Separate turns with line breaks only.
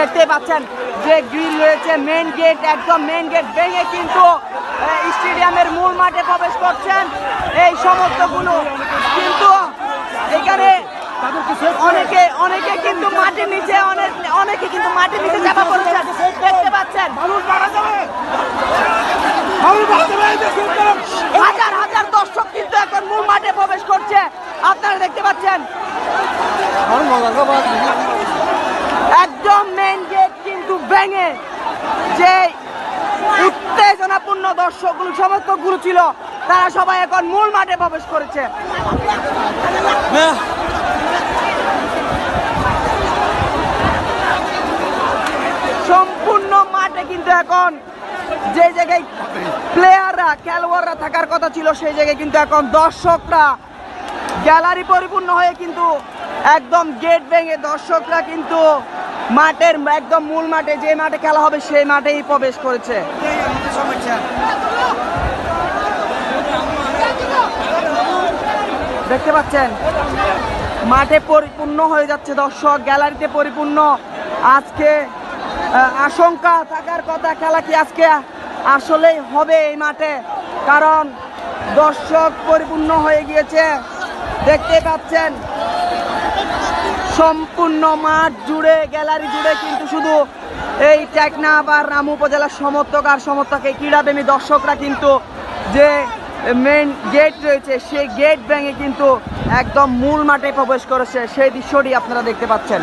দেখতে পাচ্ছেন। যে গ্রিল রয়েছে মেন গেট একদম মেন গেট ভেঙে কিন্তু স্টেডিয়ামের মূল মাঠে প্রবেশ করছেন। এই সমস্তগুলো কিন্তু এখানে অনেকে অনেকে কিন্তু মাটির নিচে, অনেক, অনেকে কিন্তু মাটির নিচে চাপা পড়েছেন। দেখতে পাচ্ছেন। হাজার হাজার দর্শক কিন্তু এখন মূল মাঠে প্রবেশ করছে। আপনারা দেখতে পাচ্ছেন। ভেঙে যে উত্তেজনাপূর্ণ দর্শকগুলো সমস্তগুলো ছিল, তারা সবাই এখন মূল মাঠে প্রবেশ করেছে। সম্পূর্ণ মাঠে কিন্তু এখন যে জায়গায় প্লেয়াররা খেলোয়াড়রা থাকার কথা ছিল, সেই জায়গায় কিন্তু এখন দর্শকরা গ্যালারি পরিপূর্ণ হয়ে কিন্তু একদম গেট ভেঙে দর্শকরা কিন্তু মাঠের একদম মূল মাঠে যে মাঠে খেলা হবে সেই মাঠেই প্রবেশ করেছে। দেখতে পাচ্ছেন? মাঠে পরিপূর্ণ হয়ে যাচ্ছে দর্শক, গ্যালারিতে পরিপূর্ণ। আজকে আশঙ্কা থাকার কথা, খেলা কি আজকে আসলেই হবে এই মাঠে? কারণ দর্শক পরিপূর্ণ হয়ে গিয়েছে। দেখতে পাচ্ছেন সম্পূর্ণ মাঠ জুড়ে, গ্যালারি জুড়ে কিন্তু শুধু এই টেকনা বা রাম উপজেলার সমর্থক আর সমর্থক ক্রীড়াপ্রেমী দর্শকরা কিন্তু যে মেন গেট রয়েছে, সেই গেট ভেঙে কিন্তু একদম মূল মাঠে প্রবেশ করেছে। সেই দৃশ্যটি আপনারা দেখতে পাচ্ছেন।